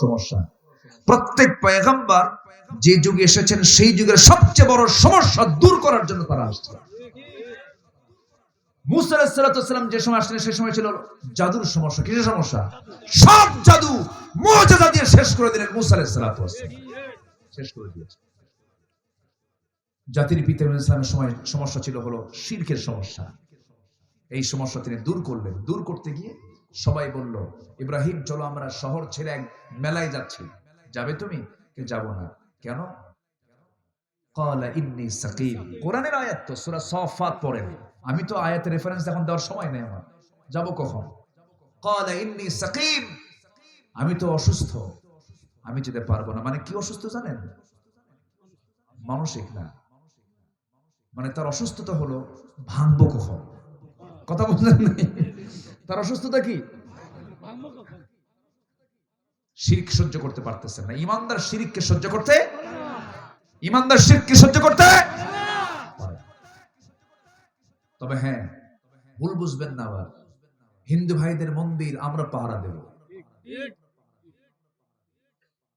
সমস্যা। প্রত্যেক পয়গম্বর যে যুগে এসেছেন, সেই যুগের সবচেয়ে বড় সমস্যা দূর করার জন্য তারা আসছে মুসা আলাহিসাল্লাম যে সময় আসলেন সেই সময় ছিল জাদুর সমস্যা। কিসের সমস্যা? সব জাদু দিয়ে শেষ করে দিলেন শেষ করে দিয়েছে। জাতির পিতা ইসলামের সময় সমস্যা ছিল হলো সমস্যা। এই সমস্যা তিনি দূর করলেন। দূর করতে গিয়ে সবাই বলল, ইব্রাহিম, চলো আমরা শহর ছেড়ে এক মেলায় যাচ্ছি। যাবে তুমি? কে, যাব না। কেন? কোরআনের আয়াত তো সূরা সফাত পড়েন। আমি তো আয়াতের রেফারেন্স এখন দেওয়ার সময় নেই আমার। যাব কখন? আমি তো অসুস্থ। আমি যেতে পারব না। মানে কি অসুস্থ জানেন? মানসিক না। মানে তার অসুস্থতা হলো ভাঙবো কখন? কথা বললেন নাই তার অসুস্থতা কি? শিরিক সহ্য করতে পারতেছেন না। ইমানদার শিরিককে সহ্য করতে ইমানদার শিরককে সহ্য করতে তবে হ্যাঁ ভুল বুঝবেন না আবার। হিন্দু ভাইদের মন্দির আমরা পাহারা দেব।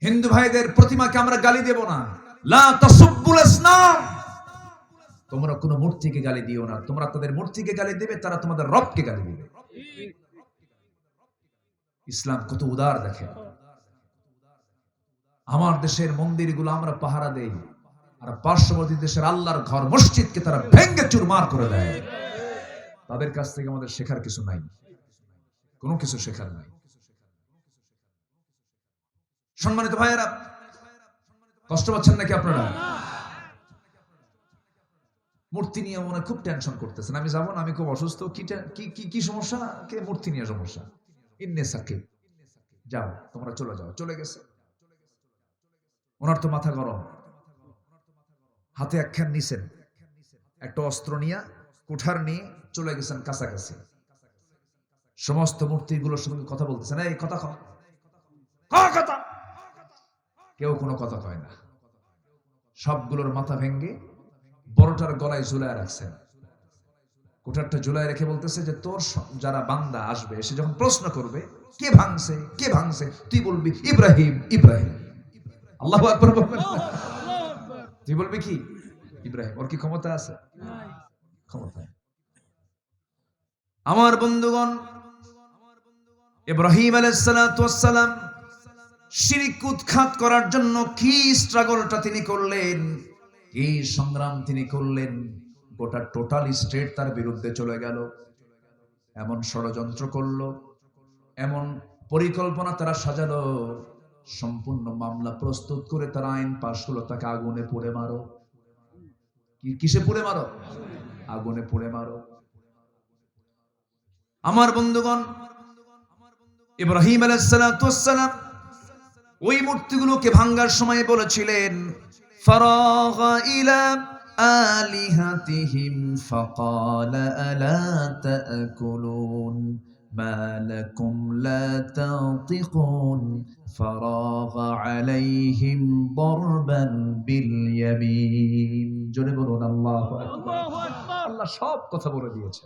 হিন্দু ভাইদের প্রতিমাকে আমরা গালি দেব না। লা তাসুব্বুল ইসলাম তোমরা কোন মূর্তিকে গালি দিও না। তোমরা তাদের মূর্তিকে গালি দেবে, তারা তোমাদের রবকে গালি দিবে। ইসলাম কত উদার দেখে আমার দেশের মন্দিরগুলো আমরা পাহারা দেই। আর পার্শ্ববর্তী দেশের আল্লাহর ঘর মসজিদকে তারা ভেঙ্গে চুরমার করে দেয়। তাদের কাছ থেকে আমাদের শেখার কিছু নাই। কোনো কিছু শেখার নাই। সম্মানিত ভাইয়েরা, কষ্ট পাচ্ছেন নাকি আপনারা? মূর্তি নিয়ে মনে খুব টেনশন করতেছেন। আমি যাব না, আমি খুব অসুস্থ। কি কি সমস্যা কে মূর্তি নিয়ে সমস্যা? ইন্নে সাকিব। যাও, তোমরা চলে যাও। চলে গেছে। ওনার তো মাথা গরম। হাতে একখান নিছেন। একটা অস্ত্র নিয়ে, কুঠার নিয়ে চলে গেছেন কাছাকাছি। সমস্ত মূর্তিগুলোর সঙ্গে কথা বলতেছেন। এই কথা কথা। কেউ কোনো কথা কয় না। সবগুলোর মাথা ভেঙ্গে বড়টার গলায় ঝুলায় রাখছেন। কুঠারটা ঝুলায় রেখে বলতেছে যে, তোর যারা বান্দা আসবে সে যখন প্রশ্ন করবে, কে ভাঙছে কে ভাঙছে, তুই বলবি, ইব্রাহিম ইব্রাহিম। আল্লাহ আকবর তুই বলবি কি? ইব্রাহিম। ওর কি ক্ষমতা আছে? ক্ষমতা আমার বন্ধুগণ, ইব্রাহিম আলাইসালাম শিরিক উৎখাত করার জন্য কি স্ট্রাগলটা তিনি করলেন? কি সংগ্রাম তিনি করলেন, গোটা টোটাল স্টেট তার বিরুদ্ধে চলে গেল। এমন ষড়যন্ত্র করল, এমন পরিকল্পনা তারা সাজালো, সম্পূর্ণ মামলা প্রস্তুত করে তারা আইন পাশ হলো, তাকে আগুনে পুড়ে মারো। কিসে পুড়ে মারো? আগুনে পুড়ে মারো। আমার বন্ধুগণ, ইব্রাহিম আলাইসালাম ওই মূর্তিগুলোকে ভাঙ্গার সময় বলেছিলেন ফরাগ ইলা আলিহাতিহিম ফাকাল আলা তাকুলুন ما لكم لا تنطقون فراغ عليهم ضربا باليمين জোরে বলুন আল্লাহু আকবার আল্লাহ সব কথা বলে দিয়েছে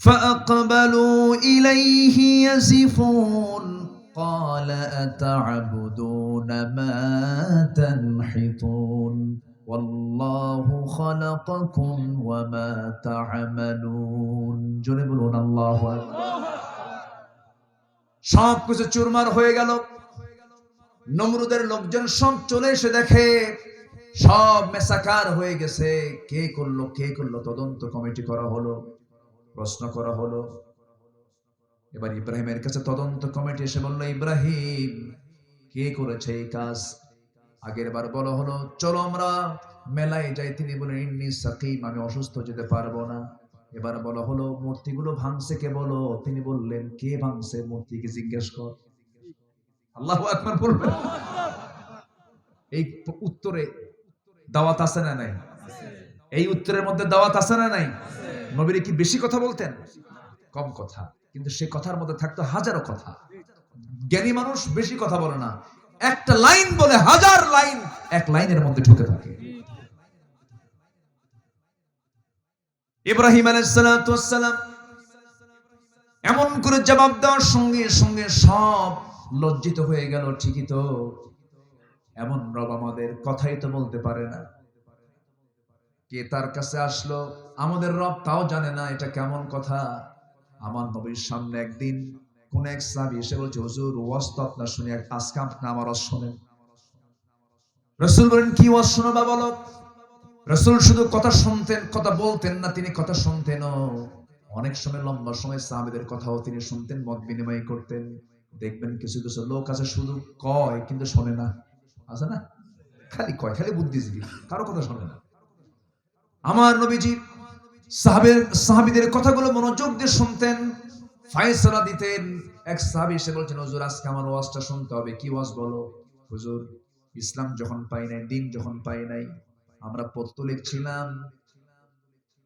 فأقبلوا إليه يزفون قال أتعبدون ما تنحتون والله خلقكم وما تعملون জোরে বলুন আল্লাহু আকবার সব কিছু চুরমার হয়ে গেল নমরুদের লোকজন সব চলে এসে দেখে সব মেসাকার হয়ে গেছে কে করলো কে করলো তদন্ত কমিটি করা হলো প্রশ্ন করা হলো এবার ইব্রাহিমের কাছে তদন্ত কমিটি এসে বলল, ইব্রাহিম, কে করেছে এই কাজ? আগের বার বলা হলো, চলো আমরা মেলায় যাই। তিনি বলেন ইন্নি সাকিম, আমি অসুস্থ, যেতে পারব না। এবার বলা হলো, মূর্তিগুলো ভাঙছে কে বলো? তিনি বললেন, কে ভাঙছে মূর্তিকে জিজ্ঞেস কর। আল্লাহ একবার বলবেন এই উত্তরে দাওয়াত আছে না নাই? এই উত্তরের মধ্যে দাওয়াত আছে না নাই? নবীর কি বেশি কথা বলতেন? কম কথা। কিন্তু সে কথার মধ্যে থাকতো হাজারো কথা। জ্ঞানী মানুষ বেশি কথা বলে না। একটা লাইন বলে হাজার লাইন এক লাইনের মধ্যে ঢুকে থাকে। ইব্রাহিম আলাইহিসসালাম এমন করে জবাব দেওয়ার সঙ্গে সঙ্গে সব লজ্জিত হয়ে গেল, ঠিকই তো। এমন রব আমাদের কথাই তো বলতে পারে না। কে তার কাছে আসলো? আমাদের রব তাও জানে না এটা কেমন কথা। আমার নবীর সামনে একদিন কোন এক সাহাবী এসে বলছে, হুজুর, ওয়াজ তো আপনার শুনে এক আজকে আপনি আমার ওয়াজ শোনেন। রসুল বলেন, কি ওয়াজ শোনাবা বলো রসুল শুধু কথা শুনতেন, কথা বলতেন না, তিনি কথা শুনতেন অনেক সময়, লম্বা সময় সাহাবেদের কথাও তিনি শুনতেন, মত বিনিময় করতেন। দেখবেন কিছু কিছু লোক আছে, শুধু কয় কিন্তু শোনে না। আছে না? খালি কয়, খালি বুদ্ধিজীবী, কারও কথা শোনে না। আমার নবীজি সাহাবের, সাহাবিদের কথাগুলো মনোযোগ দিয়ে শুনতেন। ফায়সালা দিতেন। এক সাহাবি এসে বলছেন, হুজুর, আজকে আমার ওয়াজটা শুনতে হবে। কি ওয়াজ বলো? হুজুর, ইসলাম যখন পাই নাই, দিন যখন পাই নাই, আমরা পত্তলিক ছিলাম।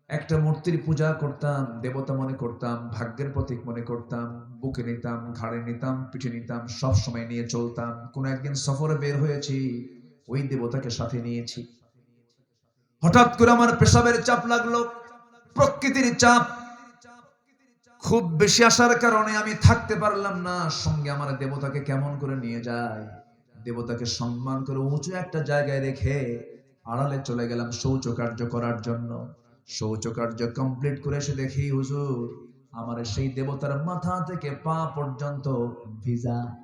একটা মূর্তির পূজা করতাম, দেবতা মনে করতাম, ভাগ্যের প্রতীক মনে করতাম, বুকে নিতাম, ঘাড়ে নিতাম, পিঠে নিতাম, সব সময় নিয়ে চলতাম। কোন একদিন সফরে বের হয়েছি, ওই দেবতাকে সাথে নিয়েছি। হঠাৎ করে আমার পেশাবের চাপ লাগল। প্রকৃতির চাপ খুব বেশি আসার কারণে আমি থাকতে পারলাম না। সঙ্গে আমার দেবতাকে কেমন করে নিয়ে যায়? দেবতাকে সম্মান করে উঁচু একটা জায়গায় রেখে আড়ালে চলে গেলাম শৌচ কার্য করার জন্য। শৌচ কার্য কমপ্লিট করে এসে দেখি, হুজুর, আমার সেই দেবতার মাথা থেকে পা পর্যন্ত ভিজা।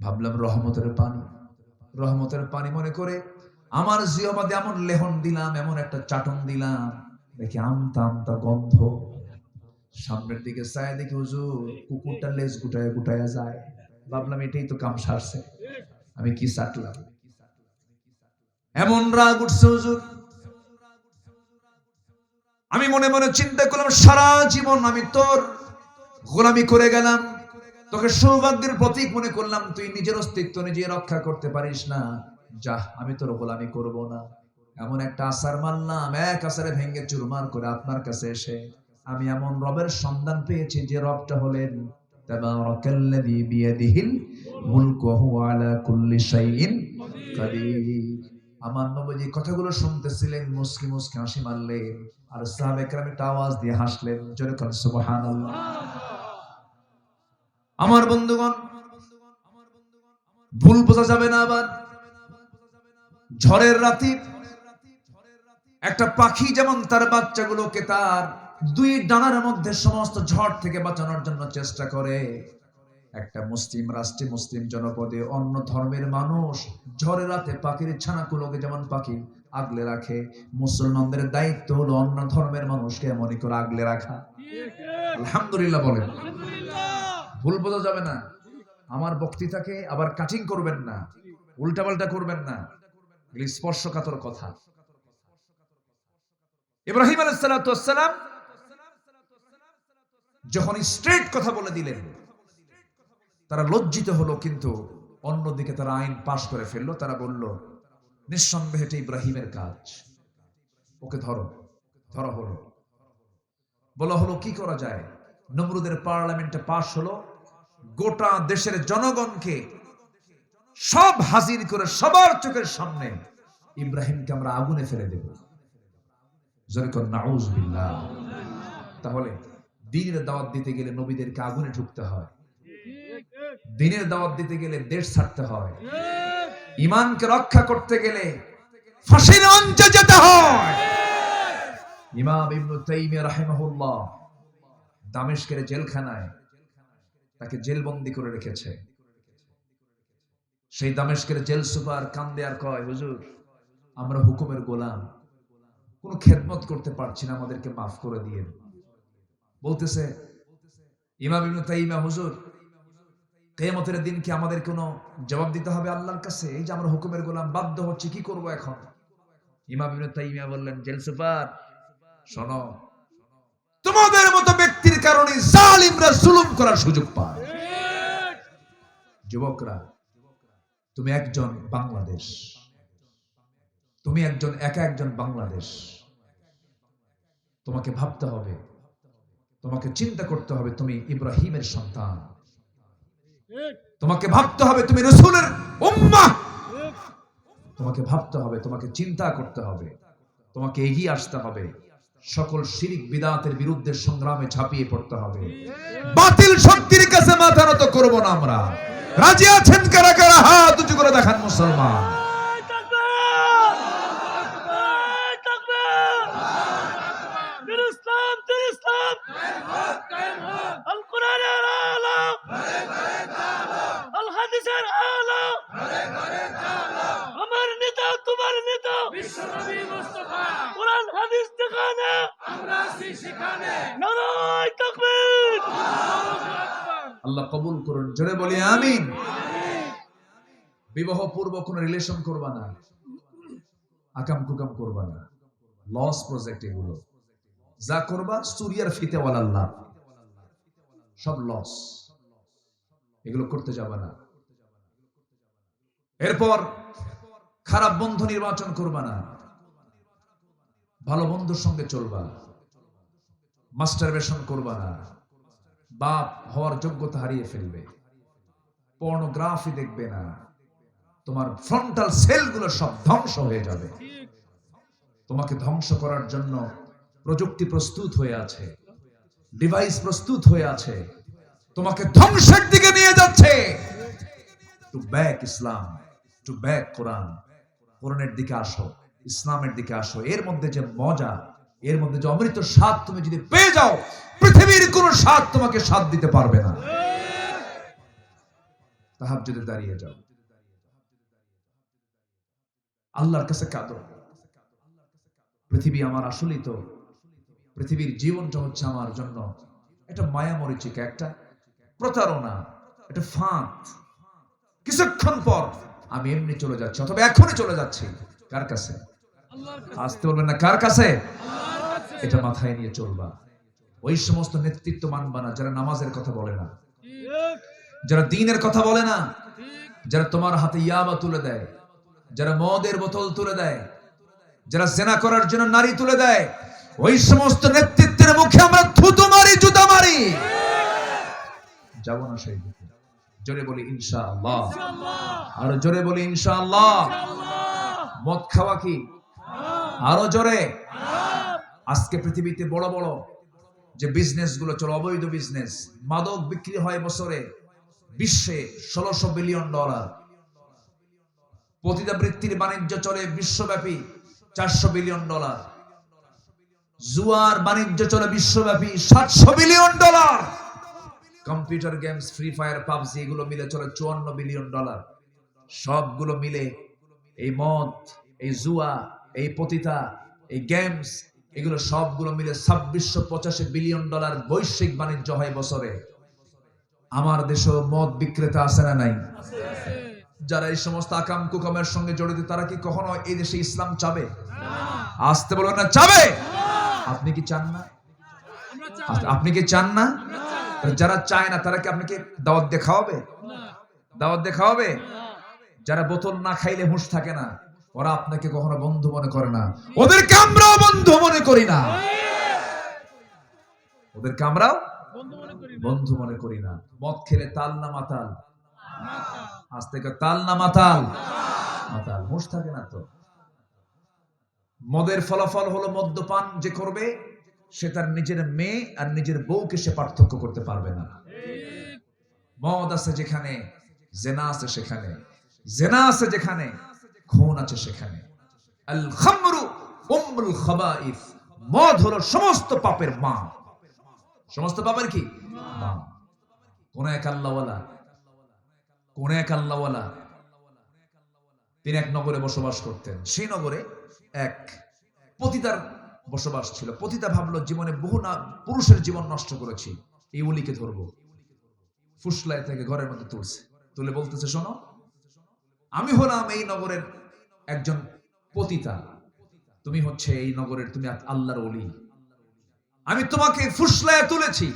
ভাবলাম রহমতের পানি। রহমতের পানি মনে করে আমার জিহবাদে এমন লেহন দিলাম, এমন একটা চাটন দিলাম। দেখি আমতা আমতা গন্ধ। সামনের দিকে চায় দেখি হুজুর লেজ গুটায় যায়। ভাবলাম এটাই তো কাম সারছে। আমি কি এমন রাগ উঠছে হুজুর। আমি মনে মনে চিন্তা করলাম, সারা জীবন আমি তোর গোলামি করে গেলাম। তোকে সৌভাগ্যের প্রতীক মনে করলাম, তুই নিজের অস্তিত্ব নিজে রক্ষা করতে পারিস না। যা আমি তোর গোলামি করব না। এমন একটা আসার মানলাম, এক আসারে ভেঙ্গে চুরমার করে আপনার কাছে এসে, আমি এমন রবের সন্ধান পেয়েছি যে রবটা হলেন আমার কথাগুলো শুনতেছিলেন, মুসকি মুসকি মারলেন আর আওয়াজ দিয়ে হাসলেন আমার বন্ধুগণ, ভুল বোঝা যাবে না আবার, ঝড়ের রাতে একটা পাখি যেমন তার বাচ্চাগুলোকে তার দুই ডানার মধ্যে সমস্ত ঝড় থেকে বাঁচানোর জন্য চেষ্টা করে। একটা মুসলিম রাষ্ট্রে মুসলিম জনপদে অন্য ধর্মের মানুষ ঝড়ের রাতে পাখির ছানাগুলোকে যেমন পাখি আগলে রাখে মুসলমানদের দায়িত্ব হলো অন্য ধর্মের মানুষকে এমনই করে আগলে রাখা। আলহামদুলিল্লাহ বলেন। ভুল বোঝা যাবে না। আমার বক্তৃতাকে আবার কাটিং করবেন না। উল্টাপাল্টা করবেন না। স্পর্শকাতর কথা। ইব্রাহিম আলাইসালাম যখন স্ট্রেট কথা বলে দিলেন, তারা লজ্জিত হলো, কিন্তু অন্যদিকে তারা আইন পাশ করে ফেলল। তারা বলল, নিঃসন্দেহে এটা ইব্রাহিমের কাজ। ওকে ধরো, ধরা হলো। বলা হলো, কি করা যায়? নমরুদের পার্লামেন্টে পাশ হলো। গোটা দেশের জনগণকে সব হাজির করে সবার চোখের সামনে ইব্রাহিমকে আমরা আগুনে ফেলে দেব। তাহলে দিনের দাওয়াত দিতে গেলে নবীদেরকে আগুনে ঢুকতে হয়। দিনের দাওয়াত দিতে গেলে দেশ ছাড়তে হয়। ইমানকে রক্ষা করতে গেলে ফাঁসির যেতে হয়। ইমাম দামেশকের জেলখানায় তাকে জেলবন্দি করে রেখেছে। সেই দামেশকের জেল সুপার কান্দে আর কয়, হুজুর, আমরা হুকুমের গোলাম। কোনো খেদমত করতে পারছি না আমাদেরকে মাফ করে দিয়ে। বলতেছে ইমাম ইবনু তাইমিয়া হুজুর কেয়ামতের দিন কি আমাদের কোনো জবাব দিতে হবে আল্লাহর কাছে? এই যে আমরা হুকুমের গোলাম বাধ্য হচ্ছে কি করব এখন? ইমাম ইবনে তাইমিয়া বললেন জেল সুপার শোনো তোমাদের মতো ব্যক্তির কারণে জালিমরা জুলুম করার সুযোগ পায়। যুবকরা তুমি একজন বাংলাদেশ। তুমি একজন, একা একজন বাংলাদেশ। তোমাকে ভাবতে হবে। তোমাকে চিন্তা করতে হবে তুমি ইব্রাহিমের সন্তান। তোমাকে ভাবতে হবে তুমি রসুলের উম্মা তোমাকে ভাবতে হবে, তোমাকে চিন্তা করতে হবে। তোমাকে এগিয়ে আসতে হবে। সকল শিরিক বিদাতের বিরুদ্ধে সংগ্রামে ঝাঁপিয়ে পড়তে হবে। বাতিল শক্তির কাছে মাথা নত করব না আমরা। রাজি আছেন কারা কারা? হাত উঁচু করে দেখান মুসলমান ইসলাম দিন ইসলাম আল কোরআনের আলো আল হাদিসের আলো আমার নেতা তোমার নেতা বিশ্বনবী মুস্তাফা কোরআন হাদিস দেখানে আমরা আছি সেখানে নারায় তাকবীর আল্লাহ কবুল করুন জোরে বলি আমিন। বিবাহ পূর্ব কোন রিলেশন করবা না। আকাম কুকাম করবা না। লস প্রজেক্ট এগুলো। যা করবা সুরিয়ার ফিতে আল্লাহ সব লস এগুলো করতে যাবা না। এরপর, খারাপ বন্ধু নির্বাচন করবা না। ভালো বন্ধুর সঙ্গে চলবা। মাস্টারবেশন করবা না। বাপ হওয়ার যোগ্যতা হারিয়ে ফেলবে। পর্নোগ্রাফি দেখবে না। তোমার ফ্রন্টাল সেলগুলো সব ধ্বংস হয়ে যাবে। তোমাকে ধ্বংস করার জন্য প্রযুক্তি প্রস্তুত হয়ে আছে ডিভাইস প্রস্তুত হয়ে আছে। তোমাকে ধ্বংসের দিকে নিয়ে যাচ্ছে। To back Islam to back Quran কোরআনের দিকে আসো, ইসলামের দিকে আসো। এর মধ্যে যে মজা, এর মধ্যে যে অমৃত স্বাদ তুমি যদি পেয়ে যাও, পৃথিবীর কোন স্বাদ তোমাকে স্বাদ দিতে পারবে না। তাহার দাঁড়িয়ে যাও। আল্লাহর কাছে কাঁদো। পৃথিবী আমার আসলেই তো, পৃথিবীর জীবনটা হচ্ছে আমার জন্য একটা মায়া মরিচিকা একটা প্রতারণা, একটা ফাঁদ। কিছুক্ষণ পর আমি এমনি চলে যাচ্ছি, অথবা এখনই চলে যাচ্ছি। কার কাছে? আসতে বলবেন না, কার কাছে? এটা মাথায় নিয়ে চলবা। ওই সমস্ত নেতৃত্ব মানবা না, যারা নামাজের কথা বলে না। যারা দিনের কথা বলে না যারা তোমার হাতে ইয়াবা তুলে দেয় যারা মদের বোতল তুলে দেয় যারা জেনা করার জন্য নারী তুলে দেয় ওই সমস্ত নেতৃত্বের মুখে আমরা থুতু মারি জুতা মারি। যাব না সেই জোরে বলি ইনশাআল্লাহ। আরও জোরে বলি ইনশাআল্লাহ। মদ খাওয়া কি? আরও জোরে। আজকে পৃথিবীতে বড় বড় যে বিজনেসগুলো চলো অবৈধ বিজনেস মাদক বিক্রি হয় বছরে বিশ্বে ষোলোশো বিলিয়ন ডলার। পতিতাবৃত্তির বাণিজ্য চলে বিশ্বব্যাপী চারশো বিলিয়ন ডলার। জুয়ার বাণিজ্য চলে বিশ্বব্যাপী সাতশো billion dollar. Computer games, free fire, PUBG, এগুলো মিলে চলে চুয়ান্ন বিলিয়ন ডলার। সবগুলো মিলে এই মদ, এই জুয়া, এই পতিতা, এই গেমস, এগুলো সবগুলো মিলে ছাব্বিশশো পঁচাশি বিলিয়ন ডলার বৈশ্বিক বাণিজ্য হয় বছরে। আমার দেশে মদ বিক্রেতা আছে না নাই? যারা এই সমস্ত আকাম কুকামের সঙ্গে জড়িত তারা কি কখনো এই দেশে ইসলাম চাবে? আসতে বলবেন না চাবে? আপনি কি চান না? আচ্ছা, আপনি কি চান না? যারা চায় না তারা কি আপনাকে দাওয়াত দিয়ে খাওয়াবে? দাওয়াত দিয়ে খাওয়াবে? যারা বোতল না খাইলে হুঁশ থাকে না ওরা আপনাকে কখনো বন্ধু মনে করে না। ওদেরকে আমরাও বন্ধু মনে করি না। ওদেরকে আমরাও বন্ধু মনে করি না। মদ খেলে তাল না মাতাল? আজ থেকে তাল না মাতাল? মাতাল। হুঁশ থাকে না তো। মদের ফলাফল হলো মদ্যপান যে করবে সে তার নিজের মেয়ে আর নিজের বউকে সে পার্থক্য করতে পারবে না। মদ আছে যেখানে জেনা আছে সেখানে জেনা আছে যেখানে খুন আছে সেখানে। আল খামরু খাবাইস। মদ হলো সমস্ত পাপের মা সমস্ত পাপের কি? কোন এক আল্লাহওয়ালা, কোন এক আল্লাহওয়ালা তিনি এক নগরে বসবাস করতেন। সেই নগরে এক পতিতার বসবাস ছিল। পতিতা ভাবলো, জীবনে বহু না, পুরুষের জীবন নষ্ট করেছি। এই উলিকে ধরবো। ফুসলায় থেকে ঘরের মধ্যে তুলছে। তুলে বলতেছে, শোনো, আমি হলাম এই নগরের একজন পতিতা। তুমি হচ্ছে এই নগরের, তুমি আল্লাহর অলি আমি তোমাকে ফুসলায় তুলেছি।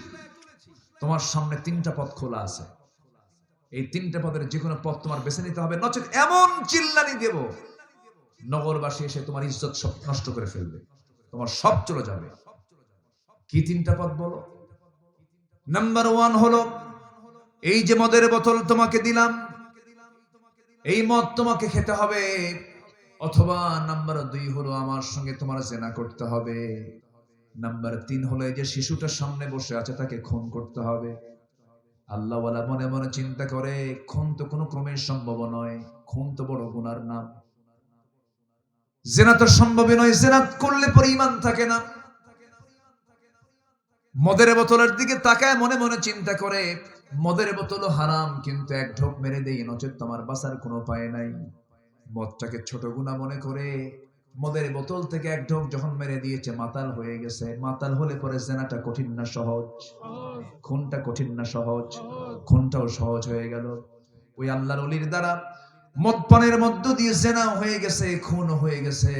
তোমার সামনে তিনটা পথ খোলা আছে। এই তিনটা পদের যে কোনো পথ তোমার বেছে নিতে হবে। নচেত এমন চিল্লানি দেব, নগরবাসী এসে তোমার ইজ্জত সব নষ্ট করে ফেলবে। তোমার সব চলে যাবে। কি তিনটা পথ বলো? নাম্বার ওয়ান হলো, এই যে মদের বোতল তোমাকে দিলাম, এই মদ তোমাকে খেতে হবে। অথবা নাম্বার দুই হলো, আমার সঙ্গে তোমার জেনা করতে হবে। নাম্বার তিন হলো এই যে শিশুটার সামনে বসে আছে, তাকে খুন করতে হবে। আল্লাহওয়ালা মনে মনে চিন্তা করে, খুন তো কোনো ক্রমের সম্ভব নয়, খুন তো বড় গুনার নাম। জেনা তো সম্ভবই নয় জেনাত করলে পরে ইমান থাকে না। মদের বোতলের দিকে তাকায় মনে মনে চিন্তা করে, মদের বোতলও হারাম, কিন্তু এক ঢোক মেরে দেই, নচেত তোমার বাসার কোনো উপায় নাই। মদটাকে ছোট গুণা মনে করে মদের বোতল থেকে এক ঢোক যখন মেরে দিয়েছে মাতাল হয়ে গেছে। মাতাল হলে পরে জেনাটা কঠিন না সহজ? খুনটা কঠিন না সহজ? খুনটাও সহজ হয়ে গেল। ওই আল্লাহর অলির দ্বারা মদপানের মধ্য দিয়ে জেনা হয়ে গেছে খুন হয়ে গেছে।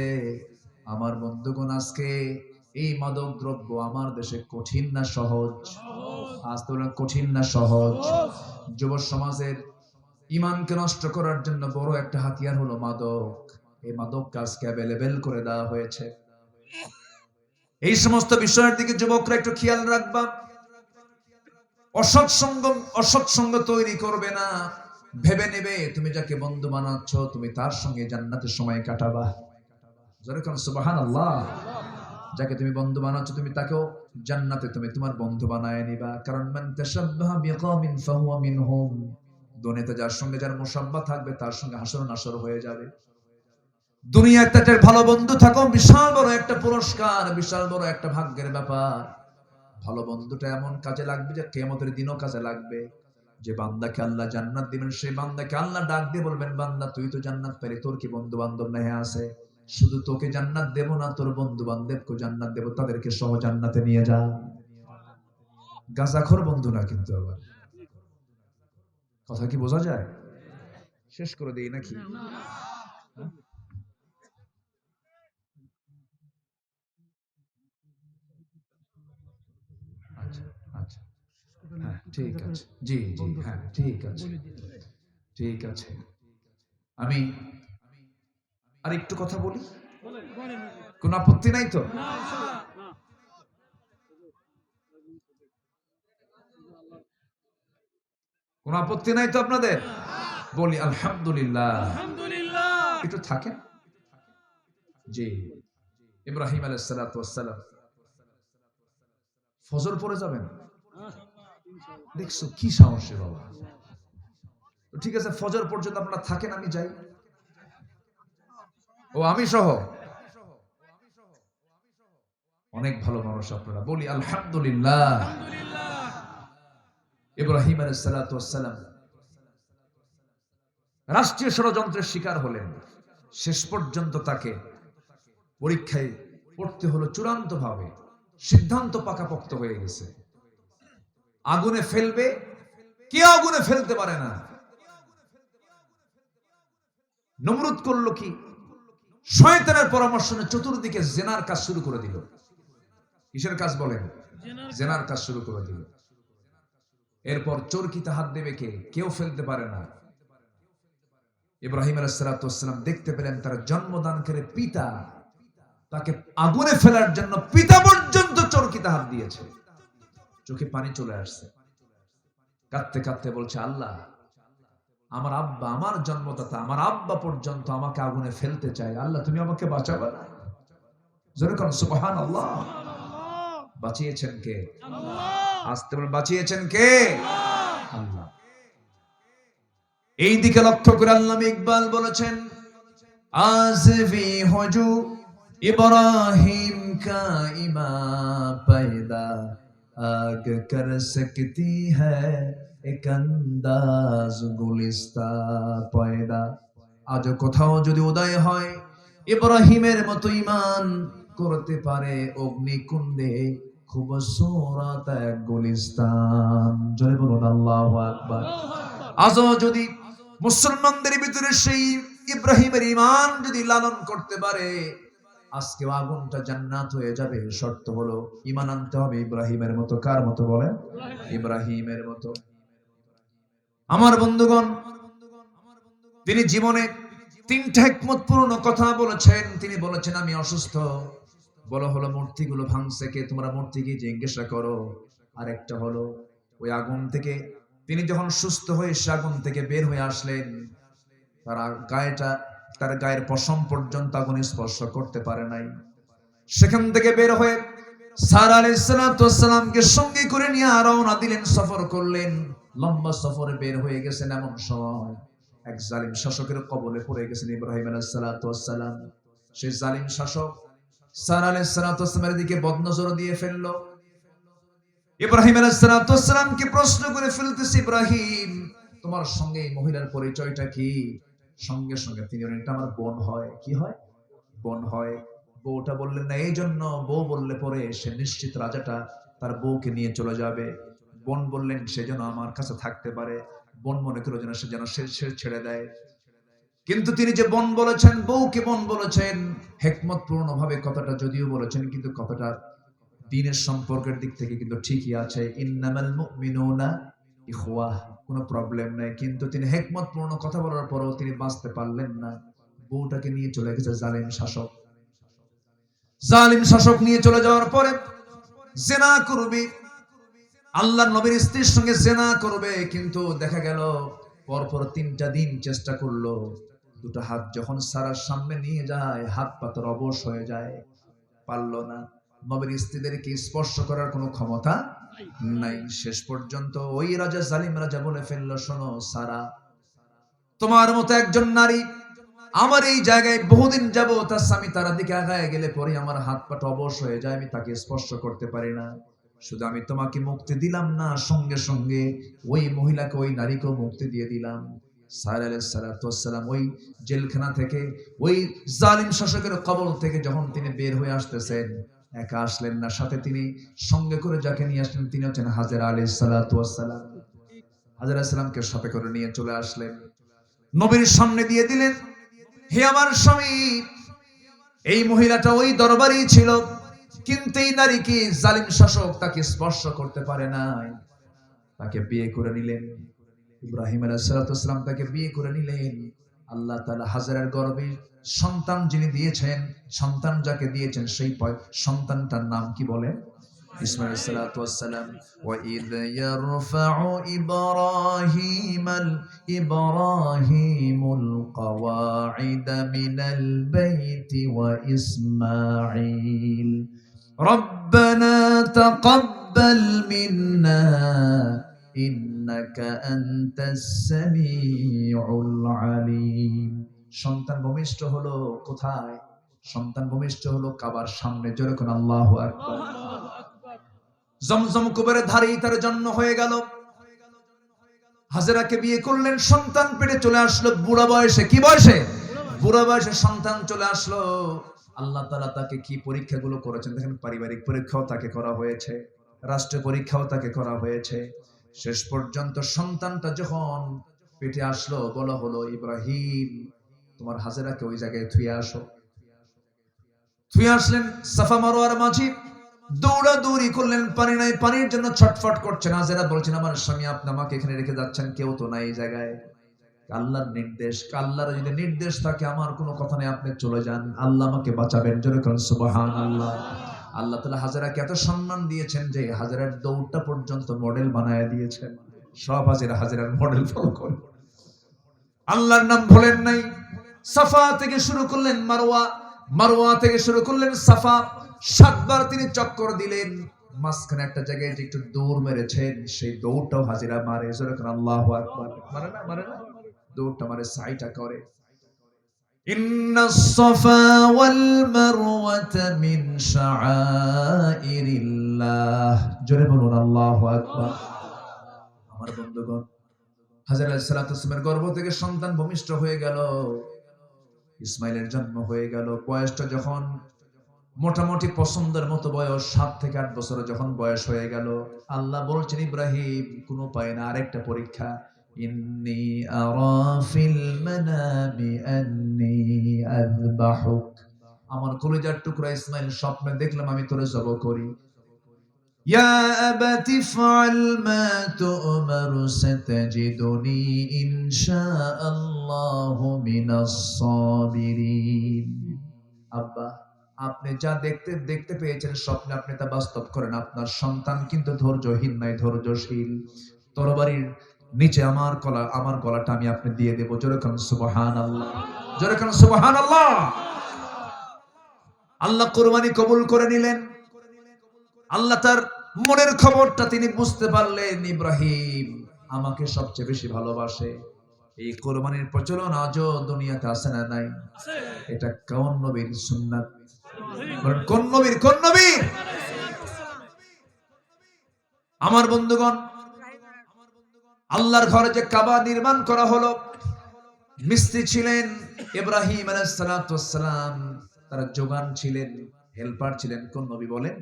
আমার বন্ধুগণ আজকে এই মাদক দ্রব্য আমার দেশে কঠিন না সহজ? আজ তো কঠিন না সহজ। যুব সমাজের ইমানকে নষ্ট করার জন্য বড় একটা হাতিয়ার হলো মাদক। এই মাদক কাজকে অ্যাভেলেবেল করে দেওয়া হয়েছে। এই সমস্ত বিষয়ের দিকে যুবকরা একটু খেয়াল রাখবা। অসৎ সঙ্গ অসৎ সঙ্গ তৈরি করবে না। ভেবে নেবে তুমি যাকে বন্ধু বানাচ্ছ, তুমি তার সঙ্গে জান্নাতের সময় কাটাবা। যেরকম সুবাহান আল্লাহ যাকে তুমি বন্ধু বানাচ্ছ, তুমি তাকেও জান্নাতে তুমি তোমার বন্ধু বানায় নিবা। কারণ মান তাশাব্বাহা বিকওমিন ফাহুয়া মিনহুম। দুনিয়াতে যার সঙ্গে যার মুসাব্বা থাকবে, তার সঙ্গে হাসর নাসর হয়ে যাবে। দুনিয়াতে একটা ভালো বন্ধু থাকো, বিশাল বড় একটা পুরস্কার, বিশাল বড় একটা ভাগ্যের ব্যাপার। ভালো বন্ধুটা এমন কাজে লাগবে যে কেমতের দিনও কাজে লাগবে। যে বান্দাকে আল্লাহ জান্নাত দিবেন, সেই বান্দাকে আল্লাহ ডাক দিয়ে বলবেন, বান্দা, তুই তো জান্নাত পেলে, তোর কি বন্ধু বান্ধব নেই আছে? শুধু তোকে জান্নাত দেব না, তোর বন্ধু বান্ধবকে জান্নাত দেব, তাদেরকে সহ জান্নাতে নিয়ে যা। গাজাখর বন্ধু না কিন্তু আবার। কথা কি বোঝা যায়? শেষ করে দিই নাকি? ঠিক আছে। জি জি হ্যাঁ ঠিক আছে। ঠিক আছে। আমি আর একটু কথা বলি? কোন আপত্তি নাই তো? কোন আপত্তি নাই তো আপনাদের? বলি আলহামদুলিল্লাহ। একটু থাকেন? জি। ইব্রাহিম আলাইসালাম ফজর পরে যাবেন? দেখছ, কি সাহসী বাবা। ঠিক আছে, ফজর পর্যন্ত আপনারা থাকেন, আমি যাই। ও, আমি সহ? অনেক ভালো মানুষ আপনারা। বলি, আলহামদুলিল্লাহ। ইব্রাহিম আলাইসালাম রাষ্ট্রীয় ষড়যন্ত্রের শিকার হলেন। শেষ পর্যন্ত তাকে পরীক্ষায় পড়তে হলো চূড়ান্ত ভাবে সিদ্ধান্ত পাকাপোক্ত হয়ে গেছে। আগুনে ফেলবে কে আগুনে ফেলতে পারে না। নমরুদ করল কি? শয়তানের পরামর্শ চতুর্দিকে জেনার কাজ শুরু করে দিল। কিসের কাজ বলেন? জেনার কাজ শুরু করে দিল। এরপর চরকিতে হাত দেবে কে? কেউ ফেলতে পারে না। ইব্রাহিম আলাইসালাম দেখতে পেলেন তার জন্মদানকারী পিতা, তাকে আগুনে ফেলার জন্য পিতা পর্যন্ত চরকিতে হাত দিয়েছে। চোখে পানি চলে আসছে। কাঁদতে কাঁদতে বলছে আল্লাহ আমার আব্বা আমার জন্মদাতা আমার আব্বা পর্যন্ত আমাকে আগুনে ফেলতে চায়। আল্লাহ তুমি আমাকে বাঁচাবে না? যেরকম সুবহান আল্লাহ বাঁচিয়েছেন কে? আসতে বলে বাঁচিয়েছেন কে? আল্লাহ। এই দিকে লক্ষ্য করে আল্লাহ ইকবাল বলেছেন আজভি হজু ইব্রাহিম কা ইমা पैदा आग कर सकती है एक अंदाज गुलिस्ता পয়দা আজ কোথাও যদি উদয় হয় ইব্রাহিমের মতো ইমান করতে পারে অগ্নিকুণ্ডে খুব সোরাত এক গুলিস্তান জয় বলুন আল্লাহু আকবার আজও যদি মুসলমানদের ভিতরে সেই ইব্রাহিমের ইমান যদি লালন করতে পারে আজকে আগুনটা জান্নাত হয়ে যাবে শর্ত হলো ইমান আনতে হবে ইব্রাহিমের মতো, কার মতো বলেন? ইব্রাহিমের মতো। আমার বন্ধুগণ, তিনি জীবনে তিনটা একমতপূর্ণ কথা বলেছেন। তিনি বলেছেন, আমি অসুস্থ। বলো হলো, মূর্তিগুলো ভাঙছে কে? তোমরা মূর্তি মূর্তিকে জিজ্ঞাসা করো। আরেকটা হলো, ওই আগুন থেকে তিনি যখন সুস্থ হয়ে সে আগুন থেকে বের হয়ে আসলেন, তার গায়েটা তার গায়ের পশম পর্যন্ত আগুন স্পর্শ করতে পারে নাই। সেখান থেকে বের হয়ে সারা আলাইসালামকে সঙ্গে করে নিয়ে রওনা দিলেন, সফর করলেন। লম্বা সফরে বের হয়ে গেছেন এমন সময়। এক জালিম শাসকের কবলে পড়ে গেছেন ইব্রাহিম আলাইসালাম সেই জালিম শাসক সারা আলাইসালামের দিকে বদনজর দিয়ে ফেলল। ইব্রাহিম আলাইসালামকে প্রশ্ন করে ফেলতেছে, ইব্রাহিম, তোমার সঙ্গে মহিলার পরিচয়টা কি? সঙ্গে সঙ্গে তিনি বললেন, এটা আমার বোন হয়। কি হয়? বোন হয়। বউটা বললেন না এই জন্য বউ বললে পরে সে নিশ্চিত রাজাটা তার বউকে নিয়ে চলে যাবে। বোন বললেন সে যেন আমার কাছে থাকতে পারে। বোন মনে করে যেন সে যেন সে ছেড়ে দেয়। কিন্তু তিনি যে বোন বলেছেন বউকে বোন বলেছেন হেকমত পূর্ণ ভাবে কথাটা যদিও বলেছেন কিন্তু কথাটা দিনের সম্পর্কের দিক থেকে কিন্তু ঠিকই আছে। ইন্নামাল মুমিনুনা ইখওয়া কোনো প্রবলেম নাই। কিন্তু তিনি হেকমত পূর্ণ কথা বলার পরেও তিনি বাঁচতে পারলেন না। বউটাকে নিয়ে চলে গেছে জালিম শাসক। জালিম শাসক নিয়ে চলে যাওয়ার পরে জেনা করবে। আল্লাহ নবীর স্ত্রীর সঙ্গে জেনা করবে। কিন্তু দেখা গেল, পরপর তিনটা দিন চেষ্টা করল। দুটো হাত যখন সারার সামনে নিয়ে যায়, হাত পাতার অবশ হয়ে যায়। পারল না। নবীর স্ত্রীদেরকে স্পর্শ করার কোনো ক্ষমতা নাই, শেষ পর্যন্ত ওই রাজা জালিম রাজা বলে ফেলল, শোনো সারা, তোমার মতো একজন নারী আমার এই জায়গায় বহুদিন যাব তার স্বামী তারা দিকে আগায় গেলে পরে আমার হাত পাটা অবশ হয়ে যায়, আমি তাকে স্পর্শ করতে পারি না। শুধু আমি তোমাকে মুক্তি দিলাম না, সঙ্গে সঙ্গে ওই মহিলাকে, ওই নারীকেও মুক্তি দিয়ে দিলাম। আলাইসালাম ওই জেলখানা থেকে, ওই জালিম শাসকের কবল থেকে যখন তিনি বের হয়ে আসতেছেন একা আসলেন না। সাথে তিনি সঙ্গে করে যাকে নিয়ে আসলেন, তিনি হচ্ছেন হাজার আলী সালাতাম হাজার সালামকে সাথে করে নিয়ে চলে আসলেন। নবীর সামনে দিয়ে দিলেন, হে আমার স্বামী, এই মহিলাটা ওই দরবারই ছিল, কিন্তু এই নারী কি জালিম শাসক তাকে স্পর্শ করতে পারে নাই? তাকে বিয়ে করে নিলেন। ইব্রাহিম আলাইসালাম তাকে বিয়ে করে নিলেন। আল্লাহ তালা হাজারের গর্বে সন্তান যিনি দিয়েছেন সন্তান যাকে দিয়েছেন সেই পয়- সন্তানটার নাম কি বলে ইসমাইল সালাতু ওয়াসসালাম وإذ يرفع إبراهيم إبراهيم القواعد من البيت وإسماعيل ربنا تقبل منا ইন্নাকা আনতাস সামিউল আলিম সন্তান ভূমিষ্ঠ হলো কোথায়? সন্তান ভূমিষ্ঠ হলো কাবার সামনে। জোরে কোন আল্লাহ জমজম কুবের ধারেই তার জন্ম হয়ে গেল। হাজেরাকে বিয়ে করলেন, সন্তান পেটে চলে আসলো। বুড়া বয়সে, কি বয়সে? বুড়া বয়সে সন্তান চলে আসলো। আল্লাহ তালা তাকে কি পরীক্ষাগুলো করেছেন? দেখেন, পারিবারিক পরীক্ষাও তাকে করা হয়েছে। রাষ্ট্রীয় পরীক্ষাও তাকে করা হয়েছে। শেষ পর্যন্ত সন্তানটা যখন পেটে আসলো, বলা হলো, ইব্রাহিম, তোমার হাজেরাকে ওই জায়গায় থুয়ে আসো। থুয়ে আসলেন সাফা মারোয়ার মাঝি দৌড়াদৌড়ি করলেন, পানি নাই, পানির জন্য ছটফট করছেন। হাজেরা বলছেন, আমার স্বামী, আপনি আমাকে এখানে রেখে যাচ্ছেন, কেউ তো নাই এই জায়গায়। আল্লাহর নির্দেশ, আল্লাহর যদি নির্দেশ থাকে, আমার কোনো কথা নেই, আপনি চলে যান। আল্লাহ আমাকে বাঁচাবেন। করেন সুবহান আল্লাহ আল্লাহ তালা হাজারাকে এত সম্মান দিয়েছেন যে হাজারের দৌড়টা পর্যন্ত মডেল বানায় দিয়েছেন। সব হাজারা হাজারের মডেল ফলো করে। আল্লাহর নাম ভোলেন নাই। সাফা থেকে শুরু করলেন মারওয়া। মারওয়া থেকে শুরু করলেন সাফা। সাতবার তিনি চক্কর দিলেন। মাঝখানে একটা জায়গায় যে একটু দৌড় মেরেছেন, সেই দৌড়টাও হাজিরা মারে। আল্লাহ মারে না মারে না? দৌড়টা মারে, সাইটা করে। إن الصفا والمروة من شعائر الله জোরে বলুন আল্লাহ আকবার আমার বন্ধুগণ হাজার সালাতামের গর্ভ থেকে সন্তান ভূমিষ্ঠ হয়ে গেল ইসমাইলের জন্ম হয়ে গেল বয়সটা যখন মোটামুটি পছন্দের মতো বয়স সাত থেকে আট বছর যখন বয়স হয়ে গেল আল্লাহ বলছেন ইব্রাহিম কোনো পায় না আরেকটা পরীক্ষা ইন্নি আরা ফিল মানামি আন্নি আযবাহুক আমার কলিজার টুকরা ইসমাইল স্বপ্নে দেখলাম আমি তোরে জব করি يا أبت افعل ما تؤمر ستجدني إن شاء الله من الصابرين আব্বা আপনি যা দেখতে দেখতে পেয়েছেন স্বপ্নে আপনি তা বাস্তব করেন আপনার সন্তান কিন্তু ধৈর্যহীন নয় ধৈর্যশীল তরবারির নিচে আমার গলা আমার গলাটা আমি আপনি দিয়ে দেবো। যেরকম সুবহান আল্লাহ যেরকম সুবহান আল্লাহ আল্লাহ কোরবানি কবুল করে নিলেন। আল্লাহ তার মনের খবরটা তিনি বুঝতে পারলেন, ইব্রাহিম আমাকে সবচেয়ে বেশি ভালোবাসে। এই কোরবানির প্রচলন আজও দুনিয়াতে আসে না নাই? আছে এটা কোন নবীর সুন্নাত? কোন নবীর কোন নবীর? আমার বন্ধুগণ আল্লাহর ঘরে যে কাবা নির্মাণ করা হলো মিস্ত্রি ছিলেন ইব্রাহিম আলাইসালাম তারা যোগান ছিলেন হেল্পার ছিলেন কোন নবী বলেন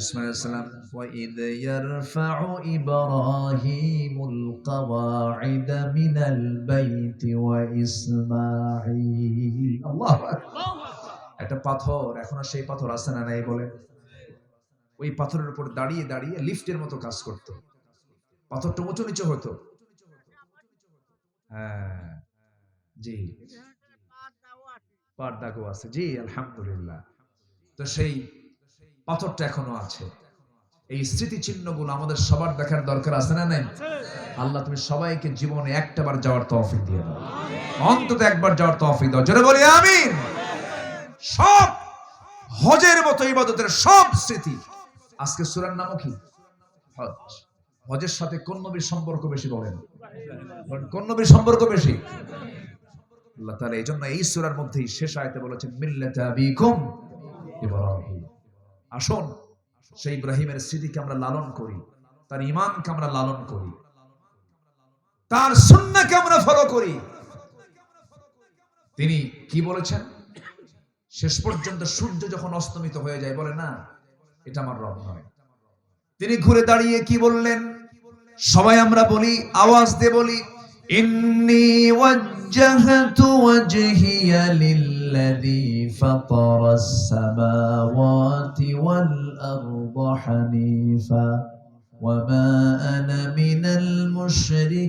ইসমাইল সালাম وَإِذْ يَرْفَعُ إِبْرَاهِيمُ الْقَوَاعِدَ مِنَ الْبَيْتِ وَإِسْمَاعِيلُ আল্লাহু আকবার একটা পাথর এখন আর সেই পাথর আছে না নাই বলে ওই পাথরের উপর দাঁড়িয়ে দাঁড়িয়ে লিফটের মতো কাজ করত পাথরটা উঁচু নিচু হতো। হ্যাঁ জি। আছে। জি, আলহামদুলিল্লাহ। তো সেই পাথরটা এখনও আছে। এই আমাদের সবার দেখার দরকার আছে না নাই? আল্লাহ তুমি সবাইকে জীবনে একটা বার যাওয়ার তৌফিক দিয়ে দাও। অন্তত একবার যাওয়ার তৌফিক দাও। জোরে বলি, আমিন। সব হজের মতো ইবাদতের সব স্মৃতি। আজকে সূরার নামও কি? হজ। হজের সাথে কোন নবীর সম্পর্ক বেশি বলেন। কোন নবীর সম্পর্ক বেশি? আল্লাহ তাআলা এই জন্য এই সূরার মধ্যেই শেষ আয়াতে বলেছেন, মিল্লাতা আবিকুম ইব্রাহিম। আসুন, সেই ইব্রাহিমের স্মৃতিকে আমরা লালন করি, তার ইমানকে আমরা লালন করি, তার সুন্নাহকে আমরা ফলো করি। তিনি কি বলেছেন? শেষ পর্যন্ত সূর্য যখন অস্তমিত হয়ে যায়, বলে, না, এটা আমার রব নয়। তিনি ঘুরে দাঁড়িয়ে কি বললেন? সবাই আমরা বলি, আওয়াজ দিয়ে বলি, ইন্নি ওয়াজ্জাহতু ওয়াজহিয়া লিল্লাযী ফাতারাস সামাওয়াতি ওয়াল আরদা হানিফা, ওয়া মা আনা মিনাল মুশরিকিন